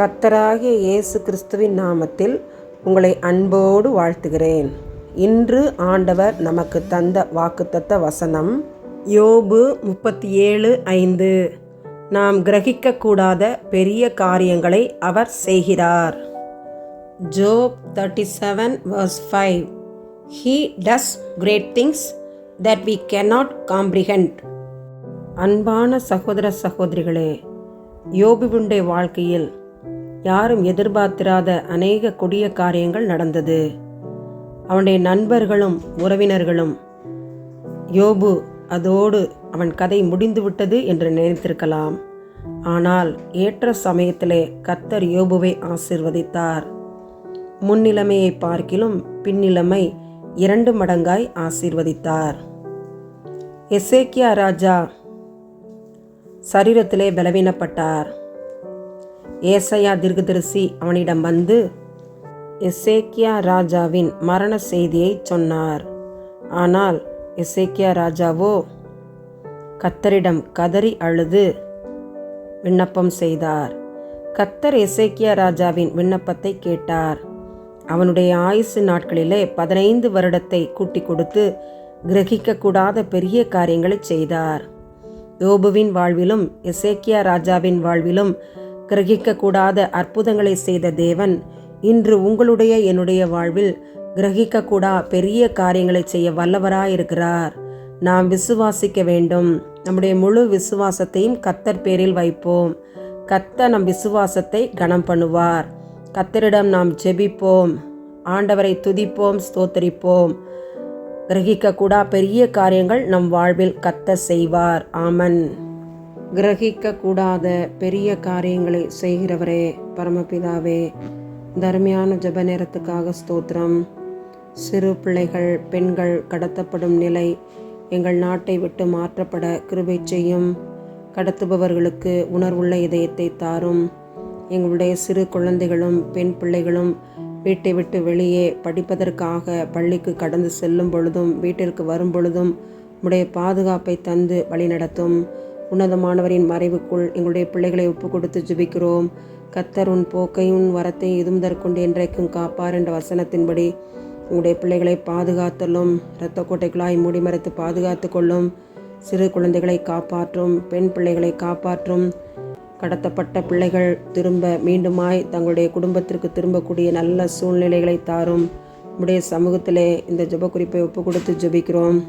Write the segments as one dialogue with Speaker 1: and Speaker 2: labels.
Speaker 1: கத்தராகிய இயேசு கிறிஸ்துவின் நாமத்தில் உங்களை அன்போடு வாழ்த்துகிறேன். இன்று ஆண்டவர் நமக்கு தந்த வாக்குத்தத்த வசனம் யோபு முப்பத்தி ஏழு ஐந்து. நாம் கிரகிக்கக்கூடாத பெரிய காரியங்களை அவர் செய்கிறார். Job thirty seven verse five. He does great things that we cannot comprehend. அன்பான சகோதர சகோதரிகளே யோபுவுடைய வாழ்க்கையில் யாரும் எதிர்பார்த்திராத அநேக கொடிய காரியங்கள் நடந்தது. அவனுடைய நண்பர்களும் உறவினர்களும் யோபு அதோடு அவன் கதை முடிந்துவிட்டது என்று நினைத்திருக்கலாம். ஆனால் ஏற்ற சமயத்திலே கத்தர் யோபுவை ஆசிர்வதித்தார். முன்னிலைமையை பார்க்கிலும் பின்னிலைமை இரண்டு மடங்காய் ஆசீர்வதித்தார். எசேக்கியா ராஜா சரீரத்திலே பலவீனப்பட்டார். ஏசையா திருகுதரிசி அவனிடம் வந்து எசேக்கியா ராஜாவின் மரண செய்தியை சொன்னார். ஆனால் எசேக்கியா ராஜாவோ கத்தரிடம் கதறி அழுது விண்ணப்பம் செய்தார். கத்தர் எசேக்கியா ராஜாவின் விண்ணப்பத்தை கேட்டார். அவனுடைய ஆயுசு நாட்களிலே பதினைந்து வருடத்தை கூட்டி கொடுத்து கிரகிக்கக்கூடாத பெரிய காரியங்களை செய்தார். யோபுவின் வாழ்விலும் எசேக்கியா ராஜாவின் வாழ்விலும் கிரகிக்கக்கூடாத அற்புதங்களை செய்த தேவன். இன்று உங்களுடைய என்னுடைய வாழ்வில் கிரகிக்கக்கூடா பெரிய காரியங்களை செய்ய வல்லவராயிருக்கிறார். நாம் விசுவாசிக்க வேண்டும். நம்முடைய முழு விசுவாசத்தையும் கத்தர் பேரில் வைப்போம். கத்த நம் விசுவாசத்தை கனம் பண்ணுவார். கத்தரிடம் நாம் ஜெபிப்போம். ஆண்டவரை துதிப்போம் ஸ்தோத்தரிப்போம். கிரகிக்கக்கூடா பெரிய காரியங்கள் நம் வாழ்வில் கத்த செய்வார். ஆமன். கிரகிக்கக்கூடாத பெரிய காரியங்களை செய்கிறவரே பரமபிதாவே. தர்மையான ஜப நேரத்துக்காக ஸ்தோத்திரம். சிறு பிள்ளைகள் பெண்கள் கடத்தப்படும் நிலை எங்கள் நாட்டை விட்டு மாற்றப்பட கிருபை செய்யும். கடத்துபவர்களுக்கு உணர்வுள்ள இதயத்தை தாரும். எங்களுடைய சிறு குழந்தைகளும் பெண் பிள்ளைகளும் வீட்டை விட்டு வெளியே படிப்பதற்காக பள்ளிக்கு கடந்து செல்லும் பொழுதும் வீட்டிற்கு வரும் பொழுதும் உடைய பாதுகாப்பை தந்து வழிநடத்தும். உன்னதமானவரின் மறைவுக்குள் எங்களுடைய பிள்ளைகளை ஒப்பு கொடுத்து ஜுபிக்கிறோம். கத்தர் உன் போக்கையும் உன் வரத்தையும் இதும் தற்கொண்டு என்றைக்கும் காப்பார் என்ற வசனத்தின்படி உங்களுடைய பிள்ளைகளை பாதுகாத்தலும் இரத்த கோட்டைகளாய் மூடி மறைத்து பாதுகாத்து கொள்ளும். சிறு குழந்தைகளை காப்பாற்றும் பெண் பிள்ளைகளை காப்பாற்றும். கடத்தப்பட்ட பிள்ளைகள் திரும்ப மீண்டுமாய் தங்களுடைய குடும்பத்திற்கு திரும்பக்கூடிய நல்ல சூழ்நிலைகளை தாரும். உடைய சமூகத்திலே இந்த ஜெப குறிப்பை ஒப்பு கொடுத்து ஜபிக்கிறோம்.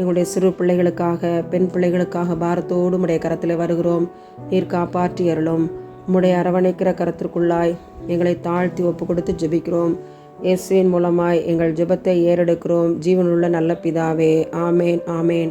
Speaker 1: எங்களுடைய சிறு பிள்ளைகளுக்காக பெண் பிள்ளைகளுக்காக பாரத்தோடு உடைய கரத்தில் வருகிறோம். நீர் காப்பாற்றி அருளும். உம்முடைய அரவணைக்கிற கரத்திற்குள்ளாய் எங்களை தாழ்த்தி ஒப்பு கொடுத்து ஜெபிக்கிறோம். இயேசுவின் மூலமாய் எங்கள் ஜெபத்தை ஏறெடுக்கிறோம். ஜீவனுள்ள நல்ல பிதாவே ஆமேன் ஆமேன்.